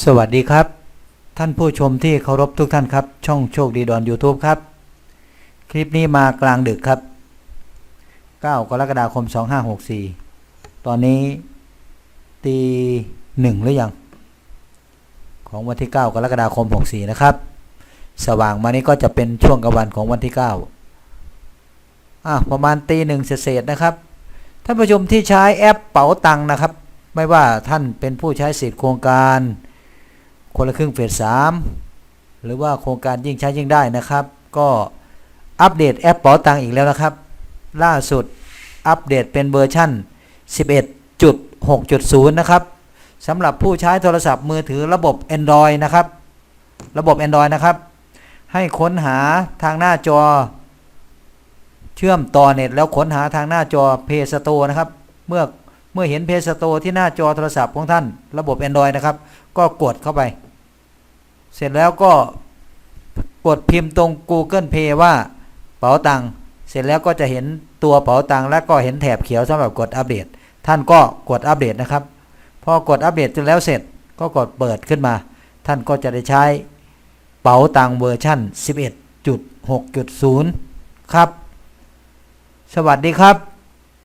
สวัสดีครับ ท่านผู้ชมที่เคารพทุกท่านครับ ช่องโชคดีดอน YouTube ครับ คลิปนี้มากลางดึกครับ 9 กรกฎาคม 2564 ตอนนี้ตีหนึ่งหรือยัง ของวันที่ 9 กรกฎาคม 64 นะครับ สว่างมานี้ก็จะเป็นช่วงกลางวันของวันที่ 9อะประมาณตีหนึ่งเศษนะครับ ท่านผู้ชมที่ใช้แอปเป๋าตังค์นะครับ ไม่ว่าท่านเป็นผู้ใช้สิทธิโครงการ คนละครึ่งเฟสสามหรือว่าโครงการยิ่งใช้ยิ่งได้นะครับ ก็อัปเดตแอปเป๋าตังอีกแล้วนะครับ ล่าสุดอัปเดตเป็นเวอร์ชั่น 11.6.0 นะครับสำหรับผู้ใช้โทรศัพท์มือถือระบบ Android นะครับ ระบบ Android นะครับ ให้ค้นหาทางหน้าจอ เชื่อมต่อเน็ตแล้วค้นหาทางหน้าจอ Play Store นะครับ เมื่อ เมื่อเห็น Play Store ที่หน้าจอโทรศัพท์ของท่านระบบ Android นะครับ ก็กดเข้าไป เสร็จแล้วก็กดพิมพ์ตรง Google Pay ว่าเป๋าตังเสร็จแล้วก็จะเห็นตัวเป๋าตังและก็เห็นแถบเขียวสำหรับกดอัปเดต ท่านก็กดอัปเดตนะครับ พอกดอัปเดตจนแล้วเสร็จก็กดเปิดขึ้นมา ท่านก็จะได้ใช้เป๋าตังเวอร์ชั่น 11.6.0 ครับ สวัสดีครับ